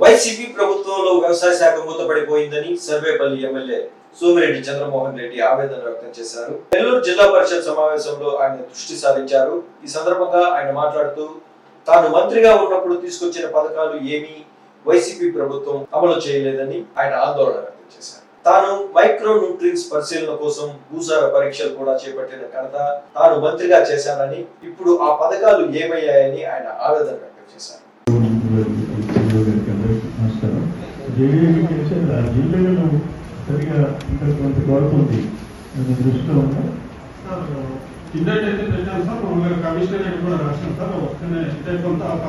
YCP ప్రభుత్వంలో వ్యవసాయ శాఖ మూతపడిపోయిందని సర్వేపల్లి ఎమ్మెల్యే సోమిరెడ్డి చంద్రమోహన్ రెడ్డి ఆవేదన వ్యక్తం చేశారు. నెల్లూరు జిల్లా పరిషత్ సమావేశంలో ఆయన దృష్టి సారించారు. ఈ సందర్భంగా ఆయన మాట్లాడుతూ తాను మంత్రిగా ఉన్నప్పుడు తీసుకొచ్చిన పథకాలు ఏమీ వైసీపీ ప్రభుత్వం అమలు చేయలేదని ఆయన ఆందోళన వ్యక్తం చేశారు. తాను మైక్రో న్యూట్రియన్స్ పరిశీలన కోసం భూసార పరీక్షలు కూడా చేపట్టిన ఘనత తాను మంత్రిగా చేశానని ఇప్పుడు ఆ పథకాలు ఏమయ్యాయని ఆయన ఆవేదన వ్యక్తం చేశారు. జేడీఏకి చేసేది ఆ జిల్లాలో సరిగా ఇంకా కొంత కొరత ఉంది. అది దృష్టిలో పెట్టాను సార్ కమిషనరేట్ కూడా రాశాను సార్. వస్తేనే అంటే కొంత ఒక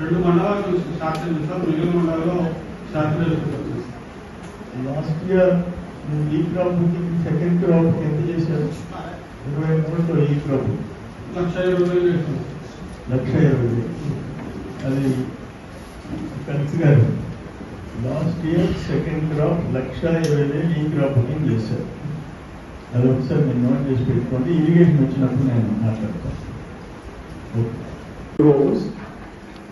రెండు మండలాలు స్టార్ట్ అయింది సార్. మిగిలిన మండలాల్లో శాచురేషన్ వచ్చింది లాస్ట్ ఇయర్ ఈ క్రాప్ సెకండ్ క్రాప్ ఎంత చేశారు? ఇరవై మూడులో ఈ క్రాప్ లక్ష ఇరవై లక్ష ఇరవై. అది కలిసి గారు last year second crop lakh ఇరవై వేలు ఈ క్రాప్ బుకింగ్ చేశారు అది ఒకసారి మీరు నోట్ చేసి పెట్టుకోండి ఇరిగేషన్ వచ్చినప్పుడు నేను మాట్లాడతాను crores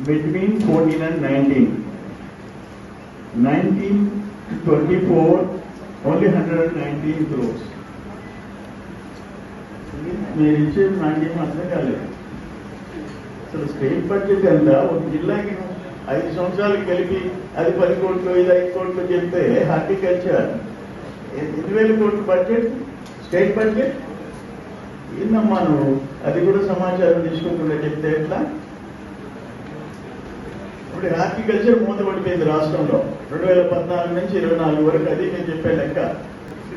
between 14 and 19. 19 to 24, only 119 crores. మీరు ఇచ్చేది నాకేం అర్థం కాలేదు అసలు స్టేట్ బడ్జెట్ ఎంత ఒక జిల్లాకి ఐదు సంవత్సరాలు కలిపి అది పది కోట్లు ఇది ఐదు కోట్లు చెప్తే హార్టికల్చర్. ఎన్ని వేల కోట్లు బడ్జెట్? State budget? ఏందమ్మా నువ్వు? అది కూడా సమాచారం తీసుకోకుండా చెప్తే ఎట్లా? ఇప్పుడు హార్టికల్చర్ మూతపడిపోయింది రాష్ట్రంలో. రెండు వేల పద్నాలుగు నుంచి ఇరవై నాలుగు వరకు అది నేను చెప్పే లెక్క.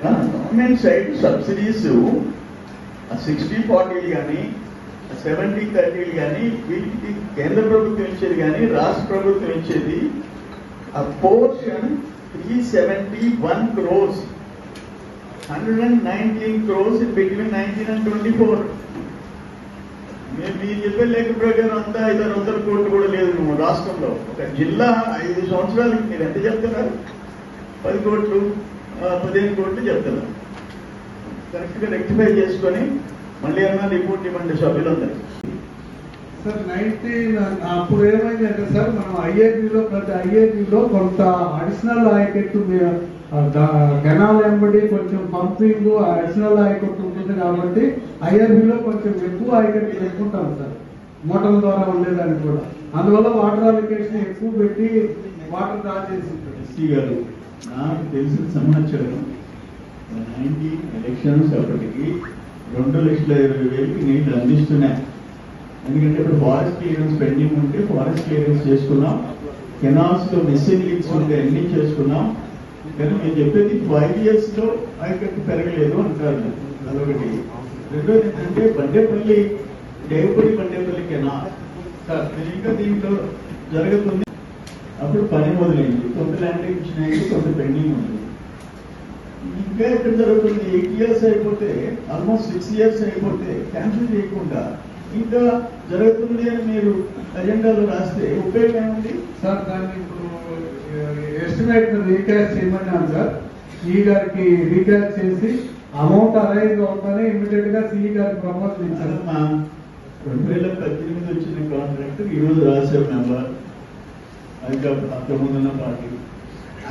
Government side subsidies sixty forty కానీ సెవెంటీ థర్టీలు కానీ వీటికి కేంద్ర ప్రభుత్వం ఇచ్చేది కానీ రాష్ట్ర ప్రభుత్వం ఇచ్చేది ఆ portion three seventy one crores hundred and nineteen crores between nineteen and twenty four మేము మీరు చెప్పే లెక్క ప్రకారం అంతా ఐదు ఆరు వందల కోట్లు కూడా లేదు నువ్వు రాష్ట్రంలో. ఒక జిల్లా ఐదు సంవత్సరాలకి మీరు ఎంత చెప్తున్నారు? పది కోట్లు పదిహేను కోట్లు చెప్తున్నారు. కరెక్ట్గా రెక్టిఫై చేసుకొని మళ్ళీ అన్న రిపోర్ట్ ఇవ్వండి సభ్యులందరూ సార్ నైన్టీన్ అప్పుడు ఏమైంది అంటే సార్ మనం ఐఐటీలో ప్రతి ఐఐటీలో కొంత అడిషనల్ ఆయకట్టు గణాల వెంబడి కొంచెం పంపింగ్ అడిషనల్ ఆయకట్టు ఉంటుంది కాబట్టి ఐఐబిలో కొంచెం ఎక్కువ ఆయకట్టు పెట్టుకుంటాం సార్ మోటార్ల ద్వారా ఉండేదానికి కూడా అందువల్ల వాటర్ అప్లికేషన్ ఎక్కువ పెట్టి వాటర్ డ్రా చేసి. ఎస్సీ గారు నాకు తెలిసిన సమాచారం నైన్టీన్ ఎలక్షన్స్ అప్పటికి రెండు లక్షల ఇరవై వేలకి నీళ్ళు అందిస్తున్నాయి. ఎందుకంటే ఇప్పుడు ఫారెస్ట్ క్లియరెన్స్ పెండింగ్ ఉంటే ఫారెస్ట్ క్లియరెన్స్ చేసుకున్నాం. కెనాల్స్లో మిస్సింగ్ లీక్స్ ఉంటే అన్ని చేసుకున్నాం. కానీ నేను చెప్పేది ఫైవ్ ఇయర్స్లో ఆయకట్టు పెరగలేదు అంటారు. అదొకటి. రెండోది ఏంటంటే బండేపల్లి దేవపల్లి బండేపల్లి కెనాల్. ఇంకా దీంట్లో జరుగుతుంది అప్పుడు పని మొదలైంది. కొంత ల్యాండ్ ఇచ్చినాయి కొంత పెండింగ్ ఉంది. ఇంకా ఎక్కడ జరుగుతుంది ఎయిట్ ఇయర్స్ అయిపోతే ఆల్మోస్ట్ సిక్స్ ఇయర్స్ అయిపోతే క్యాన్సిల్ చేయకుండా ఇంకా జరుగుతుంది అని మీరు అజెండాలో రాస్తే ఉపయోగం ఏముంది? సార్ దాన్ని ఇప్పుడు ఎస్టిమేట్ రీక్యాష్ చేయమన్నాను సార్. సిఈ గారికి రీక్యాష్ చేసి అమౌంట్ అరైజ్ అవుతానే ఇమీడియట్గా సిఈ గారికి ప్రపోజల్ ఇచ్చాను రెండు వేల పద్దెనిమిది వచ్చిన కాంట్రాక్ట్ ఈ రోజు రాశారు నెంబర్ అది అంతకుముందున్న పార్టీ.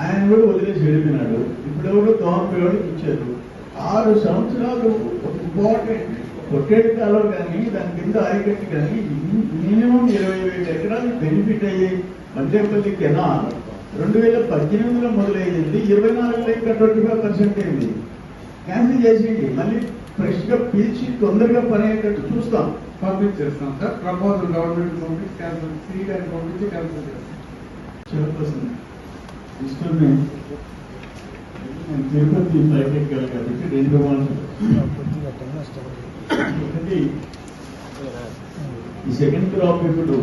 ఆయన కూడా వదిలేసి వెళ్ళిపోయినాడు. ఇప్పుడు ఎవరు తొంభై ఇచ్చారు. ఆరు సంవత్సరాలు ఒక ఇంపార్టెంట్ కాలం కానీ దాని కింద ఆయకట్టి కానీ మినిమం ఇరవై వేల ఎకరాలు బెనిఫిట్ అయ్యే మధ్యపల్లి కెనాల్ రెండు వేల పద్దెనిమిదిలో మొదలైంది ఇరవై నాలుగులో ఇంకా ట్వంటీ ఫైవ్ పర్సెంట్ అయింది. క్యాన్సిల్ చేసేయండి మళ్ళీ ఫ్రెష్గా పిలిచి తొందరగా పని అయ్యేటట్టు చూస్తాం. పంపించేస్తాం సార్. ప్రపోజల్ గవర్నమెంట్ పంపించి క్యాన్సిల్ సిఈ గారికి పంపించి క్యాన్సిల్ చేస్తాం. చైర్పర్సన్ ఇస్తుంది నేను తిరుపతి బయటకి కాబట్టి రెండు మాటలు ఒకటి ఈ సెకండ్ క్రాప్ ఇప్పుడు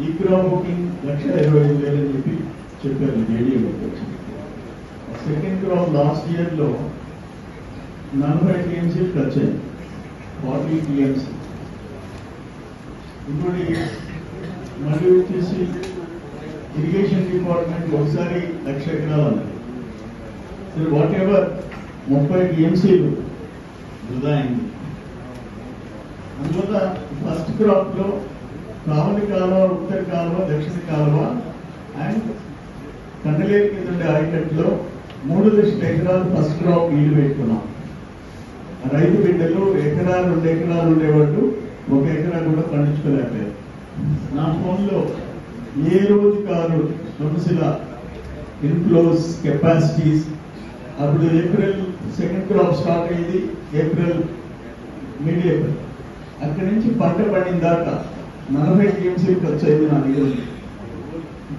ఈ క్రాప్ బుకింగ్ లక్ష ఇరవై ఐదు వేలు అని చెప్పి చెప్పారు జేడీఏ సెకండ్ క్రాప్ లాస్ట్ ఇయర్లో నలభై టీఎంసీ ఖర్చు అయింది. ఫార్టీ టీఎంసీ ఇప్పుడు ఈ మళ్ళీ వచ్చేసి ఇరిగేషన్ డిపార్ట్మెంట్ ఒకసారి లక్ష ఎకరాలు అన్నది. సరే వాట్ ఎవర్ ముప్పై టీఎంసీలు వృధా అయింది. అందువల్ల ఫస్ట్ క్రాప్లో కావలి కాలువ ఉత్తర కాలువ దక్షిణ కాలువ అండ్ కండలేరు కింద ఉండే ఆయకట్లో మూడు లక్షల ఎకరాలు ఫస్ట్ క్రాప్ నీళ్ళు పెట్టుకున్నాం. రైతు బిడ్డలు ఎకరా రెండు ఎకరాలు ఉండేవాళ్ళు ఒక ఎకరా కూడా పండించుకోలేకపోయారు. నా ఫోన్లో ఏ రోజు కాదు సొమశిల ఇన్ఫ్లోస్ కెపాసిటీస్ అప్పుడు ఏప్రిల్ సెకండ్ క్రాప్ స్టార్ట్ అయింది. April mid April. అక్కడి నుంచి పంట పడిన దాకా నలభై టీఎంసీ ఖర్చు అయింది నా నీళ్ళు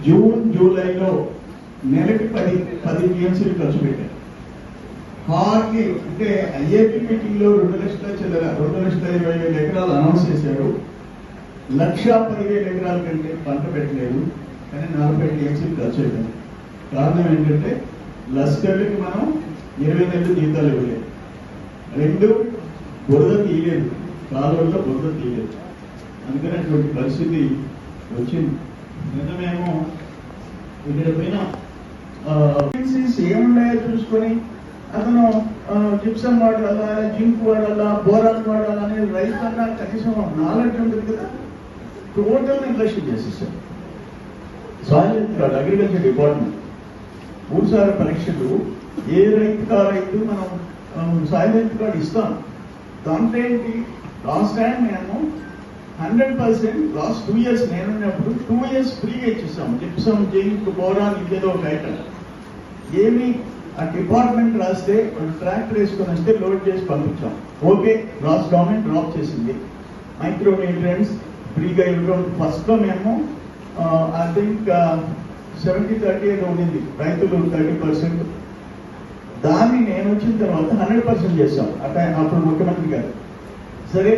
జూన్ జూలైలో నెలకి పది పది టీఎంసీలు ఖర్చు పెట్టారు. హార్డ్లీ అంటే ఐఏపీ మీటింగ్లో రెండు లక్షల చిల్లర రెండు లక్షల ఇరవై వేల ఎకరాలు అనౌన్స్ చేశారు. లక్ష పదివేల ఎకరాల కంటే పంట పెట్టలేదు కానీ నలభై టీఎంసీలు ఖర్చు అయ్యారు కారణం ఏంటంటే లస్కర్లకి మనం ఇరవై నెలలు జీతాలు ఇవ్వలేదు. రెండు బురద తీయలేదు. కాలువల్లో బురద తీయలేదు. అందుకని అటువంటి పరిస్థితి వచ్చింది. నిన్నమేమో ఇక్కడ పోయిన ఏమున్నాయో చూసుకొని అతను జిప్సం వాడాలా జింక్ వాడాలా బోరాన్ వాడాలా అనేది రైతు అన్న కనీసం నాలెడ్జ్ ఉంటుంది కదా. టోటల్ నిర్లక్ష్యం చేసేసారు సాయిల్ కాదు అగ్రికల్చర్ డిపార్ట్మెంట్ భూసార పరీక్షలు ఏ రైతు కా రైతు మనం సాయిల్ హెల్త్ కార్డు ఇస్తాం. దాంట్లో ఏంటి? లాస్ట్ టైం నేను hundred percent last two years నేనున్నప్పుడు టూ ఇయర్స్ ఫ్రీగా ఇచ్చేస్తాం జిప్సం జింక్ బోరాన్ ఇంకేదో ఒక ఐటమ్ ఏమి ఆ డిపార్ట్మెంట్ రాస్తే ట్రాక్టర్ వేసుకొని వస్తే లోడ్ చేసి పంపించాం. ఓకే లాస్ట్ గవర్నమెంట్ డ్రాప్ చేసింది. మైక్రో న్యూట్రియన్స్ ఫ్రీగా ఇవ్వడం. ఫస్ట్లో మేము ఐ థింక్ సెవెంటీ థర్టీ అని ఉండింది. రైతులు థర్టీ పర్సెంట్ దాన్ని నేను వచ్చిన తర్వాత హండ్రెడ్ పర్సెంట్ చేస్తాం అంటే అప్పుడు ముఖ్యమంత్రి గారు. సరే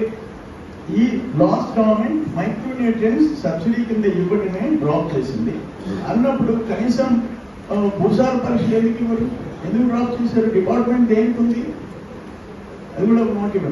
ఈ లాస్ట్ గవర్నమెంట్ మైక్రోన్యూట్రియన్స్ సబ్సిడీ కింద ఇవ్వడమే డ్రాప్ చేసింది. అన్నప్పుడు కనీసం భూసార పరీక్ష ఎందుకు ఇవ్వరు? ఎందుకు డ్రాప్ చేశారు? డిపార్ట్మెంట్ దేనికి ఉంది? అది కూడా ఒక మోటివ్